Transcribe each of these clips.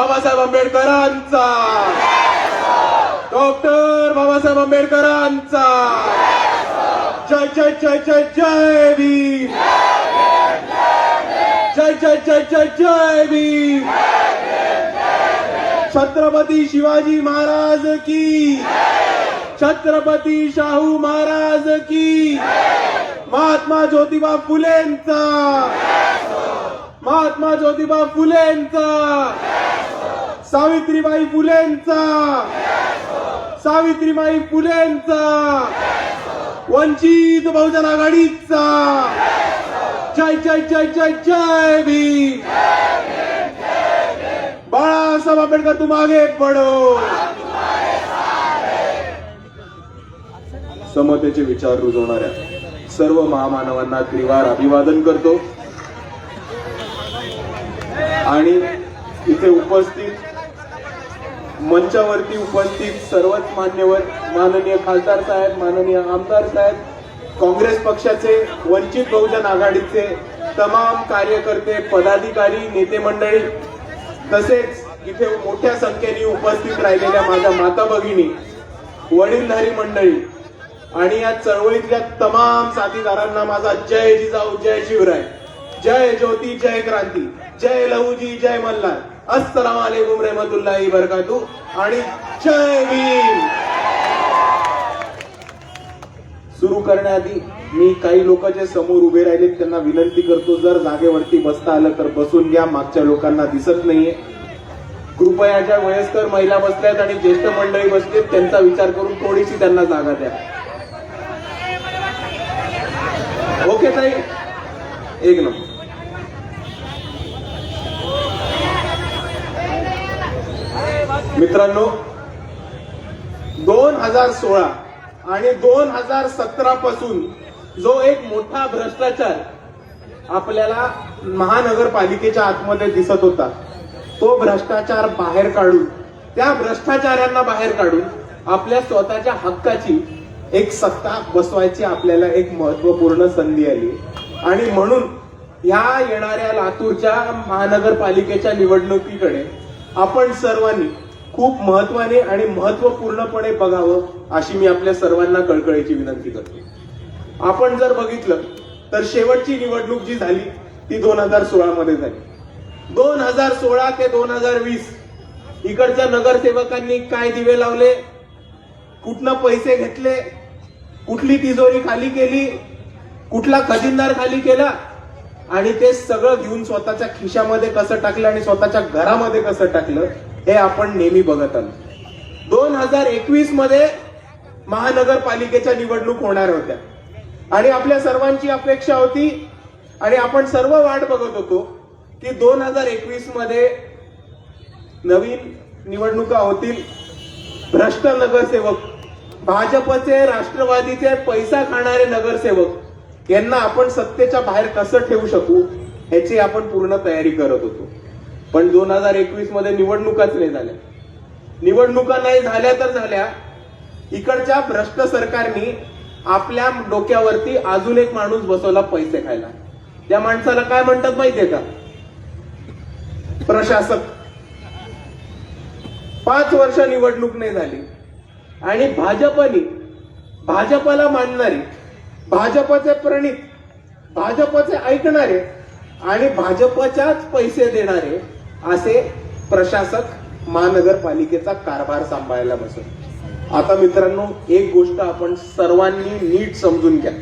बाबासाहेब आंबेडकरांचा. डॉक्टर बाबासाहेब आंबेडकरांचा. जय जय जय जय जय भीम. जय जय जय जय जय भीम. छत्रपती शिवाजी महाराज की. छत्रपती शाहू महाराज की. महात्मा ज्योतिबा फुलेंचा. महात्मा ज्योतिबा फुलेंचा. सावित्रीबाई फुलेंचा. सावित्रीबाई फुलेंचा. वंचित बहुजन आघाडीचा. जय जय जय जय जय भीम. बाळासाहेब आंबेडकर तुम आगे पडो. समतेचे विचार रुजवणाऱ्या सर्व महामानवांना त्रिवार अभिवादन करतो. आणि इथे उपस्थित मंचावरती उपस्थित सर्वच मान्यवर माननीय खासदार साहेब माननीय आमदार साहेब काँग्रेस पक्षाचे वंचित बहुजन आघाडीचे तमाम कार्यकर्ते पदाधिकारी नेते मंडळी तसेच इथे मोठ्या संख्येने उपस्थित राहिलेल्या माझ्या माता भगिनी वडीलधारी मंडळी आणि या चळवळीतल्या तमाम साथीदारांना माझा जय जिजाऊ जय शिवराय. जय ज्योती जय क्रांती. जय लहूजी जय मल्हार. अस्सलाम वालेकुम रहमतुल्लाही बरकातू आणि जय भीम। सुरू करण्याआधी मी काही लोक जे समोर उभे राहिलेत त्यांना विनंती करतो जर जागेवरती बसता आलं तर बसून घ्या मागच्या लोकांना दिसत नाहीये. कृपया ज्या वयस्कर महिला बसल्यात आणि ज्येष्ठ मंडळी बसलेत त्यांचा विचार करून थोडीशी त्यांना जागा द्या. ओके ताई? एक नंबर. मित्रांनो दोन हजार सोळा आणि दोन हजार सतरा पासून जो एक मोठा भ्रष्टाचार आपल्याला महानगरपालिकेच्या आतमध्ये दिसत होता तो भ्रष्टाचार बाहेर काढून त्या भ्रष्टाचारांना बाहेर काढून आपल्या स्वतःच्या हक्काची एक सत्ता बसवायची आपल्याला एक महत्त्वपूर्ण संधी आली. आणि म्हणून ह्या येणाऱ्या लातूरच्या महानगरपालिकेच्या निवडणुकीकडे आपण सर्वांनी खूप महत्वाने आणि महत्वपूर्णपणे बघावं अशी मी आपल्या सर्वांना कळकळीची विनंती करतो. आपण जर बघितलं तर शेवटची निवडणूक जी झाली ती दोन हजार सोळा मध्ये झाली. दोन हजार सोळा ते दोन हजार वीस इकडच्या नगरसेवकांनी काय दिवे लावले? कुठनं पैसे घेतले? कुठली तिजोरी खाली केली? कुठला खजिनदार खाली केला? आणि ते सगळं घेऊन स्वतःच्या खिशामध्ये कसं टाकलं आणि स्वतःच्या घरामध्ये कसं टाकलं? हे आपण नेहमी बघत आलो. दोन हजार एकवीसमध्ये महानगरपालिकेच्या निवडणूक होणार होत्या. आणि आपल्या सर्वांची अपेक्षा होती आणि आपण सर्व वाट बघत होतो की दोन हजार एकवीसमध्ये नवीन निवडणुका होतील. भ्रष्ट नगरसेवक भाजपचे राष्ट्रवादीचे पैसा खाणारे नगरसेवक यांना आपण सत्तेच्या बाहेर कसं ठेवू शकू ह्याची आपण पूर्ण तयारी करत होतो. पण दोन हजार एकवीसमध्ये निवडणुकाच नाही झाल्या. निवडणुका नाही झाल्या तर झाल्या. इकडच्या भ्रष्ट सरकारनी आपल्या डोक्यावरती अजून एक माणूस बसवला पैसे खायला. त्या माणसाला काय म्हणतात माहितीये का? प्रशासक. पाच वर्ष निवडणूक नाही झाली. आणि भाजपनी भाजपला मानणारी भाजपचे प्रणित भाजपचे ऐकणारे आणि भाजपच्याच पैसे देणारे असे प्रशासक महानगरपालिकेचा कारभार सांभाळायला बसत. आता मित्रांनो एक गोष्ट आपण सर्वांनी नीट समजून घ्या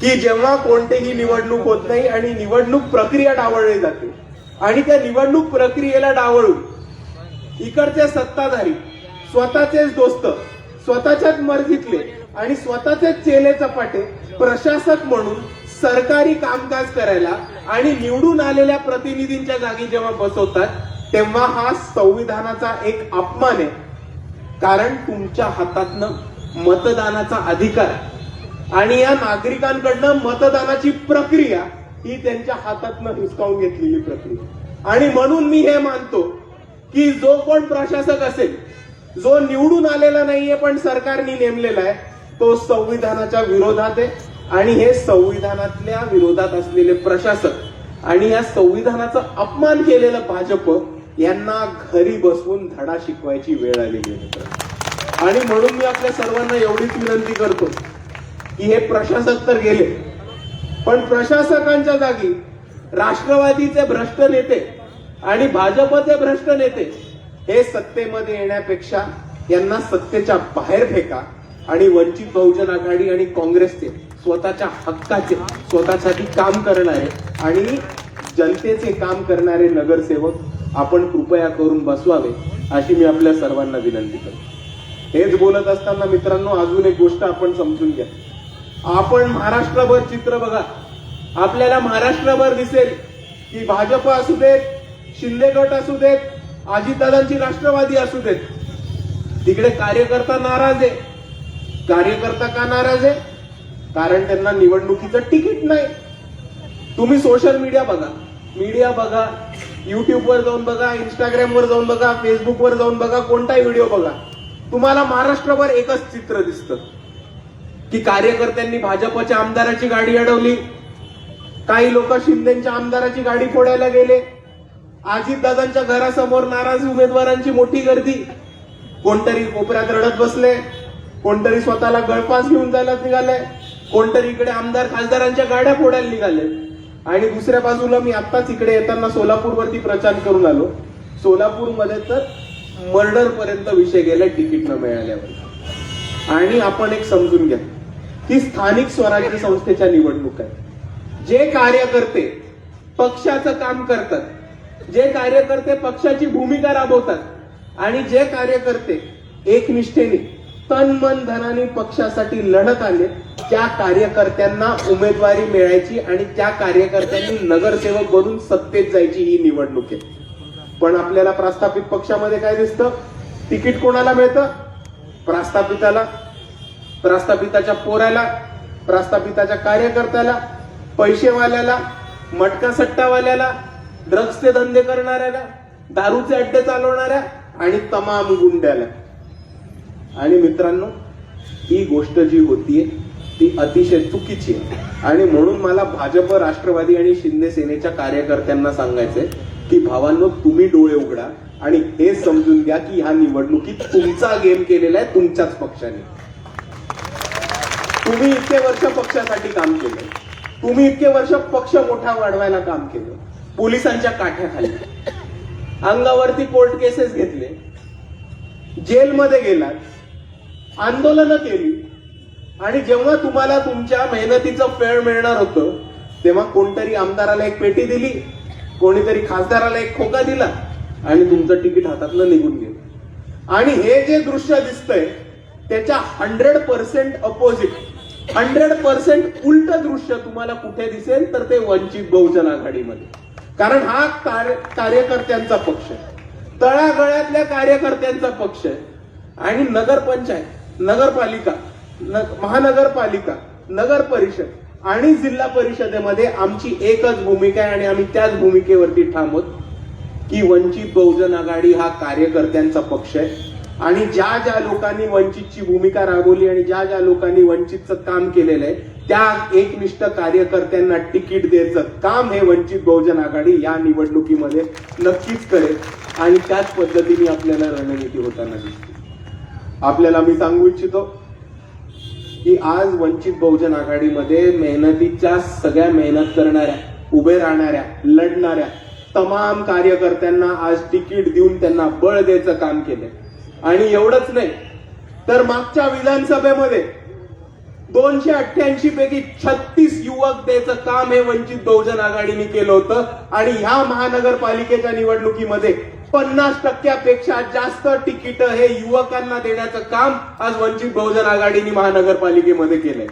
की जेव्हा कोणतीही निवडणूक होत नाही आणि निवडणूक प्रक्रिया डावळली जाते आणि त्या निवडणूक प्रक्रियेला डावळून इकडचे सत्ताधारी स्वतःचेच दोस्त स्वतःच्याच मर्जीतले आणि स्वतःचेच चेले चपाटे प्रशासक म्हणून सरकारी कामकाज करायला आणि निवडून आलेल्या प्रतिनिधींच्या जागी जेव्हा बसवतात तेव्हा हा संविधानाचा एक अपमान आहे. कारण तुमच्या हातातनं मतदानाचा अधिकार आणि या नागरिकांकडनं मतदानाची प्रक्रिया ही त्यांच्या हातातनं हिसकावून घेतलेली प्रक्रिया. आणि म्हणून मी हे मानतो की जो कोण प्रशासक असेल जो निवडून आलेला नाहीये पण सरकारने नेमलेला आहे तो संविधानाच्या विरोधात आहे. आणि हे संविधानातल्या विरोधात असलेले प्रशासक आणि या संविधानाचा अपमान केलेलं भाजप यांना घरी बसवून धडा शिकवायची वेळ आलेली मित्र आणि म्हणून मी आपल्या सर्वांना एवढीच विनंती करतो की हे प्रशासक तर गेले पण प्रशासकांच्या जागी राष्ट्रवादीचे भ्रष्ट नेते आणि भाजपचे भ्रष्ट नेते हे सत्तेमध्ये येण्यापेक्षा यांना सत्तेच्या बाहेर फेका आणि वंचित बहुजन आघाडी आणि काँग्रेसचे स्वतःच्या हक्काचे स्वतःसाठी काम करणारे आणि जनतेचे काम करणारे नगरसेवक आपण कृपया करून बसवावे अशी मी आपल्या सर्वांना विनंती करतो. हेच बोलत असताना मित्रांनो अजून एक गोष्ट आपण समजून घ्या. आपण महाराष्ट्रभर चित्र बघा. आपल्याला महाराष्ट्रभर दिसेल की भाजप असू देत शिंदे गट असू देत अजितदादांची राष्ट्रवादी असू देत. तिकडे कार्यकर्ता नाराज आहे. कार्यकर्ता का नाराज आहे? कारण त्यांना निवडणुकीचं तिकीट नाही. तुम्ही सोशल मीडिया बघा. मीडिया बघा. युट्यूबवर जाऊन बघा इंस्टाग्रामवर जाऊन बघा फेसबुकवर जाऊन बघा कोणताही व्हिडिओ बघा. तुम्हाला महाराष्ट्रभर एकच चित्र दिसतं. की कार्यकर्त्यांनी भाजपच्या आमदाराची गाडी अडवली. काही लोक शिंदेच्या आमदाराची गाडी फोडायला गेले. अजितदादांच्या घरासमोर नाराज उमेदवारांची मोठी गर्दी. कोणतरी कोपऱ्यात रडत बसले. कोणतरी स्वतःला गळपास घेऊन जायला निघाले. कोणतरी इकडे आमदार खासदारांच्या गाड्या फोडायला निघाले. आणि दुसऱ्या बाजूला मी आत्ताच इकडे येताना सोलापूरवरती प्रचार करून आलो. सोलापूरमध्ये तर मर्डर पर्यंत विषय गेला तिकीट न मिळाल्यावर. आणि आपण एक समजून घ्या. की स्थानिक स्वराज्य संस्थेच्या निवडणूक आहे जे कार्यकर्ते पक्षाचं काम करतात जे कार्यकर्ते पक्षाची भूमिका राबवतात आणि जे कार्यकर्ते एकनिष्ठेने तन मन धनाने पक्षासाठी लढत आले. त्या कार्यकर्त्यांना उमेदवारी मिळायची आणि त्या कार्यकर्त्यांनी नगरसेवक बनून सत्तेत जायची ही निवडणूक आहे. पण आपल्याला प्रस्थापित पक्षामध्ये काय दिसतं? तिकीट कोणाला मिळतं? प्रस्थापिताला प्रस्थापिताच्या पोराला प्रस्थापिताच्या कार्यकर्त्याला पैसेवाल्याला मटका सट्टावाल्याला ड्रग्सचे धंदे करणाऱ्याला दारूचे अड्डे चालवणाऱ्या आणि तमाम गुंड्याला. आणि मित्रांनो ही गोष्ट जी होतीये ती अतिशय चुकीची आहे. आणि म्हणून मला भाजप राष्ट्रवादी आणि शिंदे सेनेच्या कार्यकर्त्यांना सांगायचंय की भावांनो तुम्ही डोळे उघडा आणि हे समजून घ्या की ह्या निवडणुकीत तुमचा गेम केलेला आहे तुमच्याच पक्षाने. तुम्ही इतके वर्ष पक्षासाठी काम केलं. तुम्ही इतके वर्ष पक्ष मोठा वाढवायला काम केलं. पोलिसांच्या काठ्याखाली. अंगावरती कोर्ट केसेस घेतले. जेलमध्ये गेलात. आंदोलनं केली. आणि जेव्हा तुम्हाला तुमच्या मेहनतीचं फेळ मिळणार होतं तेव्हा कोणतरी आमदाराला एक पेटी दिली कोणीतरी खासदाराला एक खोका दिला आणि तुमचं तिकीट हातातलं निघून गेलं. आणि हे जे दृश्य दिसतंय त्याच्या hundred percent opposite hundred percent उलट दृश्य तुम्हाला कुठे दिसेल तर ते वंचित बहुजन आघाडीमध्ये. कारण हा कार्यकर्त्यांचा पक्ष आहे. तळागळ्यातल्या कार्यकर्त्यांचा पक्ष आहे. आणि नगरपंचायत नगरपालिका महानगरपालिका नगर परिषद आणि जिल्हा परिषदेमध्ये आमची एकच भूमिका आहे आणि आम्ही त्याच भूमिकेवरती ठाम की वंचित बहुजन आघाडी हा कार्यकर्त्यांचा पक्ष आहे. आणि ज्या ज्या लोकांनी वंचितची भूमिका राबवली आणि ज्या ज्या लोकांनी वंचितचं काम केलेलं आहे त्या एकनिष्ठ कार्यकर्त्यांना तिकीट द्यायचं काम हे वंचित बहुजन आघाडी या निवडणुकीमध्ये नक्कीच करेल. आणि त्याच पद्धतीने आपल्याला रणनीती होताना दिसते. आपल्याला मी सांगू इच्छितो की आज वंचित बहुजन आघाडीमध्ये मेहनतीच्या सगळ्या मेहनत करणाऱ्या उभे राहणाऱ्या लढणाऱ्या तमाम कार्यकर्त्यांना आज तिकीट देऊन त्यांना बळ द्यायचं काम केलंय. आणि एवढंच नाही तर मागच्या विधानसभेमध्ये दोनशे अठ्ठ्याऐंशी पैकी छत्तीस युवक द्यायचं काम हे वंचित बहुजन आघाडीने केलं होतं. आणि ह्या महानगरपालिकेच्या निवडणुकीमध्ये पन्नास टक्क्यापेक्षा जास्त तिकीट हे युवकांना देण्याचं काम आज वंचित बहुजन आघाडीने महानगरपालिकेमध्ये केलंय.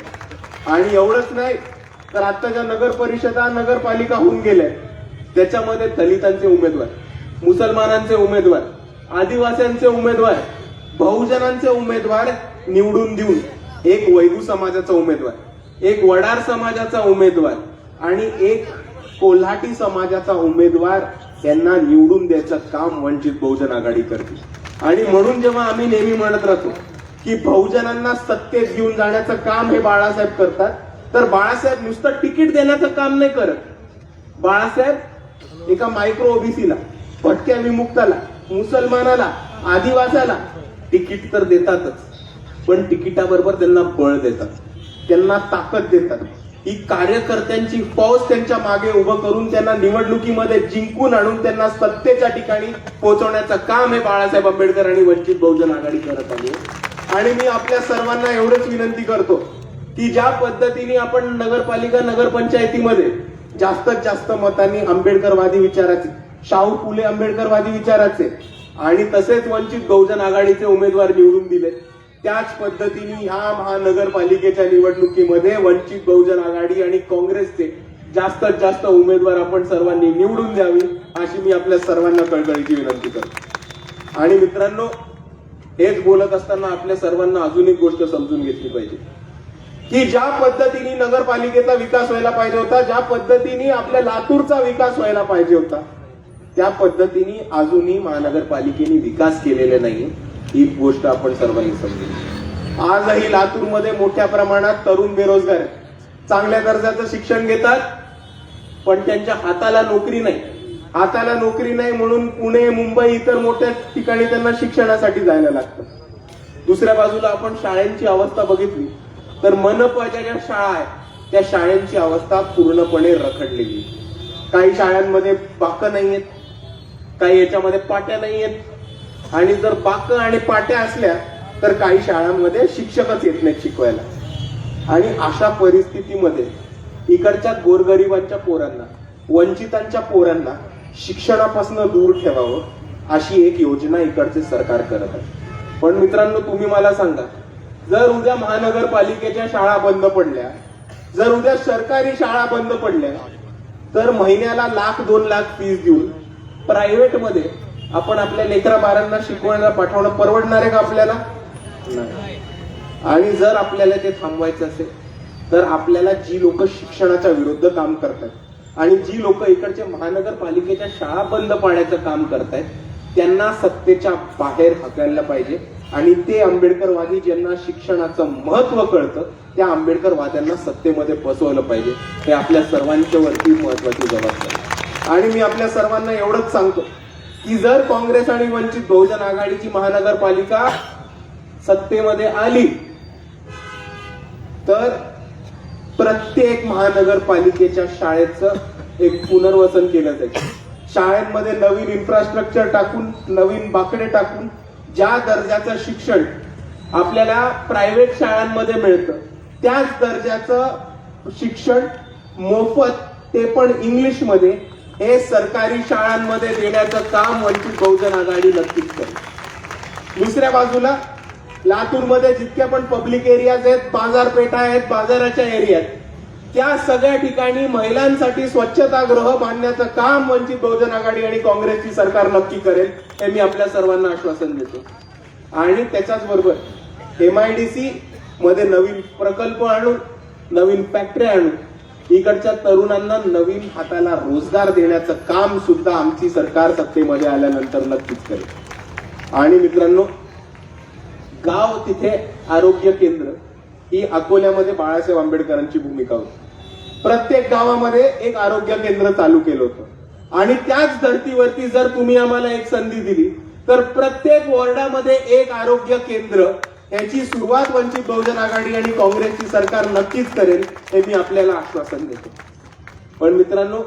आणि एवढंच नाही तर आत्ताच्या नगर परिषदा नगरपालिका होऊन गेल्या त्याच्यामध्ये दलितांचे उमेदवार मुसलमानांचे उमेदवार आदिवासींचे उमेदवार बहुजनांचे उमेदवार निवडून देऊन एक वैगू समाजाचा उमेदवार एक वडार समाजाचा उमेदवार आणि एक कोल्हाटी समाजाचा उमेदवार त्यांना निवडून द्यायचं काम वंचित बहुजन आघाडी करते. आणि म्हणून जेव्हा आम्ही नेहमी म्हणत राहतो की बहुजनांना सत्तेत घेऊन जाण्याचं काम हे बाळासाहेब करतात तर बाळासाहेब नुसतं तिकीट देण्याचं काम नाही करत. बाळासाहेब एका मायक्रो ओबीसीला भटक्या विमुक्ताला मुसलमानाला आदिवासाला तिकीट तर देतातच पण तिकिटाबरोबर त्यांना बळ देतात त्यांना ताकद देतात. ही कार्यकर्त्यांची फौज त्यांच्या मागे उभं करून त्यांना निवडणुकीमध्ये जिंकून आणून त्यांना सत्तेच्या ठिकाणी पोहोचवण्याचं काम हे बाळासाहेब आंबेडकर आणि वंचित बहुजन आघाडी करत आली आहे. आणि मी आपल्या सर्वांना एवढंच विनंती करतो की ज्या पद्धतीने आपण नगरपालिका नगरपंचायतीमध्ये जास्तीत जास्त मतांनी आंबेडकरवादी विचाराचे शाहू फुले आंबेडकरवादी विचाराचे आणि तसेच वंचित बहुजन आघाडीचे उमेदवार निवडून दिले त्याच पद्धतीने ह्या महानगरपालिकेच्या निवडणुकीमध्ये वंचित बहुजन आघाडी आणि काँग्रेसचे जास्तीत जास्त उमेदवार आपण सर्वांनी निवडून द्यावी अशी मी आपल्या सर्वांना कळकळीची विनंती करतो. आणि मित्रांनो हेच बोलत असताना आपल्या सर्वांना अजून एक गोष्ट समजून घेतली पाहिजे की ज्या पद्धतीने नगरपालिकेचा विकास व्हायला पाहिजे होता ज्या पद्धतीने आपल्या लातूरचा विकास व्हायला पाहिजे होता त्या पद्धतीने अजूनही महानगरपालिकेने विकास केलेले नाही ही गोष्ट आपण सर्वांनी समजली. आजही लातूरमध्ये मोठ्या प्रमाणात तरुण बेरोजगार आहेत. चांगल्या दर्जाचं शिक्षण घेतात पण त्यांच्या हाताला नोकरी नाही. हाताला नोकरी नाही म्हणून पुणे मुंबई इतर मोठ्या ठिकाणी त्यांना शिक्षणासाठी जायला लागतं. दुसऱ्या बाजूला आपण शाळेंची अवस्था बघितली तर मनपाच्या ज्या शाळा आहेत त्या शाळेंची अवस्था पूर्णपणे रखडलेली. काही शाळांमध्ये बाकं नाही आहेत काही याच्यामध्ये पाट्या नाही आहेत आणि जर बाकं आणि पाट्या असल्या तर काही शाळांमध्ये शिक्षकच येत नाहीत शिकवायला. आणि अशा परिस्थितीमध्ये इकडच्या गोरगरिबांच्या पोरांना वंचितांच्या पोरांना शिक्षणापासून दूर ठेवावं अशी एक योजना इकडचे सरकार करत आहे. पण मित्रांनो तुम्ही मला सांगा जर उद्या महानगरपालिकेच्या शाळा बंद पडल्या जर उद्या सरकारी शाळा बंद पडल्या तर महिन्याला लाख दोन लाख फीस देऊन प्रायव्हेटमध्ये आपण आपल्या लेकरा बारांना शिकवायला पाठवणं परवडणार आहे का आपल्याला? नाही. आणि जर आपल्याला ते थांबवायचं असेल तर आपल्याला जी लोक शिक्षणाच्या विरुद्ध काम करतात आणि जी लोक इकडच्या महानगरपालिकेच्या शाळा बंद पाडण्याचं काम करतायत त्यांना सत्तेच्या बाहेर हाकायला पाहिजे. आणि ते आंबेडकरवादी ज्यांना शिक्षणाचं महत्त्व कळतं त्या आंबेडकरवाद्यांना सत्तेमध्ये बसवलं पाहिजे. हे आपल्या सर्वांच्या वरती महत्वाची जबाबदारी आहे. आणि मी आपल्या सर्वांना एवढंच सांगतो की जर काँग्रेस आणि वंचित बहुजन आघाडीची महानगरपालिका सत्तेमध्ये आली तर प्रत्येक महानगरपालिकेच्या शाळेचं एक पुनर्वसन केलं जाईल. शाळेमध्ये नवीन इन्फ्रास्ट्रक्चर टाकून नवीन बाकडे टाकून ज्या दर्जाचं शिक्षण आपल्याला प्रायव्हेट शाळांमध्ये मिळतं त्याच दर्जाचं शिक्षण मोफत ते पण इंग्लिशमध्ये हे सरकारी शाळांमध्ये देण्याचं काम वंचित बहुजन आघाडी नक्कीच करेल. दुसऱ्या बाजूला लातूरमध्ये जितक्या पण पब्लिक एरियाज आहेत बाजारपेठा आहेत बाजाराच्या एरियात त्या सगळ्या ठिकाणी महिलांसाठी स्वच्छतागृह बांधण्याचं काम वंचित बहुजन आघाडी आणि काँग्रेसची सरकार नक्की करेल हे मी आपल्या सर्वांना आश्वासन देतो. आणि त्याच्याच बरोबर एमआयडीसी मध्ये नवीन प्रकल्प आणून नवीन फॅक्टरी आणून इकडच्या तरुणांना नवीन हाताला रोजगार देण्याचं काम सुद्धा आमची सरकार सत्तेमध्ये आल्यानंतर नक्कीच करेल. आणि मित्रांनो गाव तिथे आरोग्य केंद्र ही अकोल्यामध्ये बाळासाहेब आंबेडकरांची भूमिका होती. प्रत्येक गावामध्ये एक आरोग्य केंद्र चालू केलं होतं. आणि त्याच धर्तीवरती जर तुम्ही आम्हाला एक संधी दिली तर प्रत्येक वॉर्डामध्ये एक आरोग्य केंद्र याची सुरुवात वंचित बहुजन आघाडी आणि काँग्रेसची सरकार नक्कीच करेल हे मी आपल्याला आश्वासन देतो. पण मित्रांनो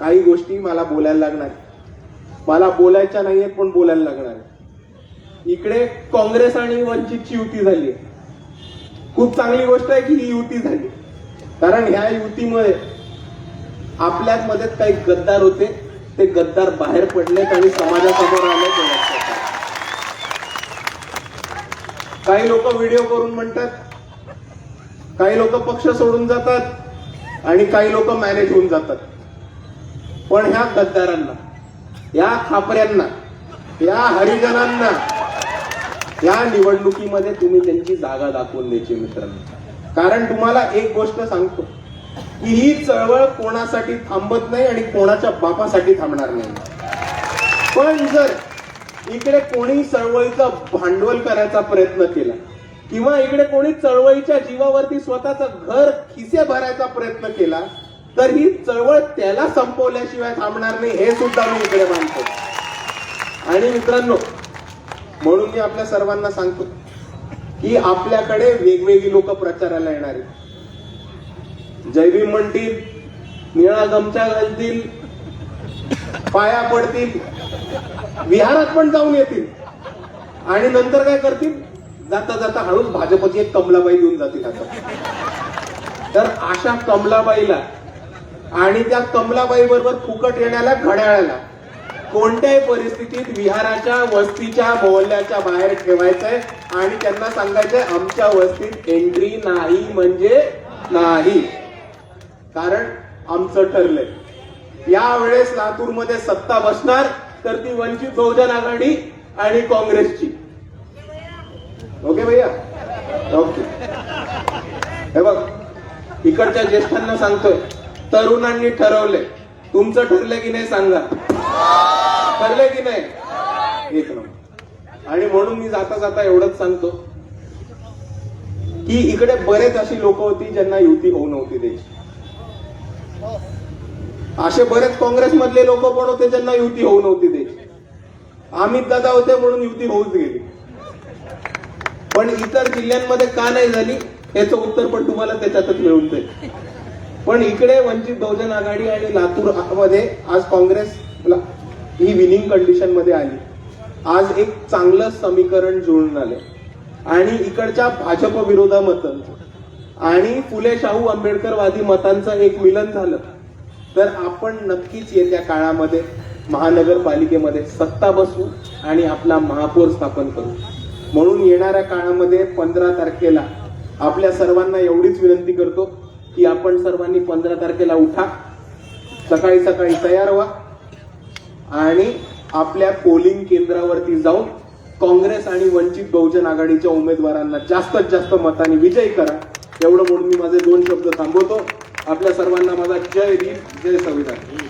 काही गोष्टी मला बोलायला लागणार मला बोलायच्या नाहीयेत पण बोलायला लागणार इकडे काँग्रेस आणि वंचितची युती झाली खूप चांगली गोष्ट आहे की ही युती झाली. कारण ह्या युतीमुळे आपल्याच मध्ये काही गद्दार होते. ते गद्दार बाहेर पडलेत आणि समाजासमोर आले ते लक्षात आलं. काही लोक व्हिडिओ करून म्हणतात काही लोक पक्ष सोडून जातात आणि काही लोक मॅनेज होऊन जातात. पण ह्या गद्दारांना या खापऱ्यांना या हरिजनांना या निवडणुकीमध्ये तुम्ही त्यांची जागा दाखवून द्यायची मित्रांनो. कारण तुम्हाला एक गोष्ट सांगतो की ही चळवळ कोणासाठी थांबत नाही आणि कोणाच्या बापासाठी थांबणार नाही. पण जर इकडे कोणी चळवळीचं भांडवल करायचा प्रयत्न केला किंवा इकडे कोणी चळवळीच्या जीवावरती स्वतःचं घर खिसे भरायचा प्रयत्न केला तर ही चळवळ त्याला संपवल्याशिवाय थांबणार नाही हे सुद्धा मी इकडे मानतो. आणि मित्रांनो म्हणून मी आपल्या सर्वांना सांगतो की आपल्याकडे वेगवेगळी लोक प्रचाराला येणार आहेत. जयभीम म्हणतील निळा गमचा घालतील पाया पडतील विहारात पण जाऊन येतील. आणि नंतर काय करतील? जाता जाता हळूच भाजपची एक कमलाबाई घेऊन जातील आता. तर अशा कमलाबाईला आणि त्या कमलाबाई बरोबर फुकट येण्याला घड्याळाला कोणत्याही परिस्थितीत विहाराच्या वस्तीच्या मोहल्ल्याच्या बाहेर ठेवायचंय आणि त्यांना सांगायचंय आमच्या वस्तीत एंट्री नाही म्हणजे नाही. कारण आमचं ठरलंय. यावेळेस लातूरमध्ये सत्ता बसणार तर ती वंचित बहुजन आघाडी आणि काँग्रेसची. ओके भैया? ओके. हे बघ इकडच्या ज्येष्ठांना सांगतोय तरुणांनी ठरवलंय तुमचं ठरलंय की नाही सांगा. ठरलंय की नाही? एक नंबर. आणि म्हणून मी जाता जाता एवढंच सांगतो की इकडे बरेच अशी लोक होती ज्यांना युती होऊ नव्हती द्यायची. असे बरेच काँग्रेसमधले लोक पण होते ज्यांना युती होऊ नव्हती द्यायची अमित दादा होते म्हणून युती होऊच गेली. पण इतर जिल्ह्यांमध्ये का नाही झाली याचं उत्तर पण तुम्हाला त्याच्यातच मिळून जाईल. पण इकडे वंचित बहुजन आघाडी आणि लातूरमध्ये आज काँग्रेस ही विनिंग कंडिशनमध्ये आली. आज एक चांगलं समीकरण जुळून आलं आणि इकडच्या भाजप विरोधा मतांचं आणि फुले शाहू आंबेडकरवादी मतांचं एक मिलन झालं. तर आपण नक्कीच येत्या काळामध्ये महानगरपालिकेमध्ये सत्ता बसू आणि आपला महापौर स्थापन करू. म्हणून येणाऱ्या काळामध्ये पंधरा तारखेला आपल्या सर्वांना एवढीच विनंती करतो की आपण सर्वांनी पंधरा तारखेला उठा सकाळी सकाळी तयार व्हा आणि आपल्या पोलिंग केंद्रावरती जाऊन काँग्रेस आणि वंचित बहुजन आघाडीच्या उमेदवारांना जास्तीत जास्त मताने विजयी करा. एवढं म्हणून मी माझे दोन शब्द थांबवतो. आपल्या सर्वांना माझा जय भीम जय संविधान.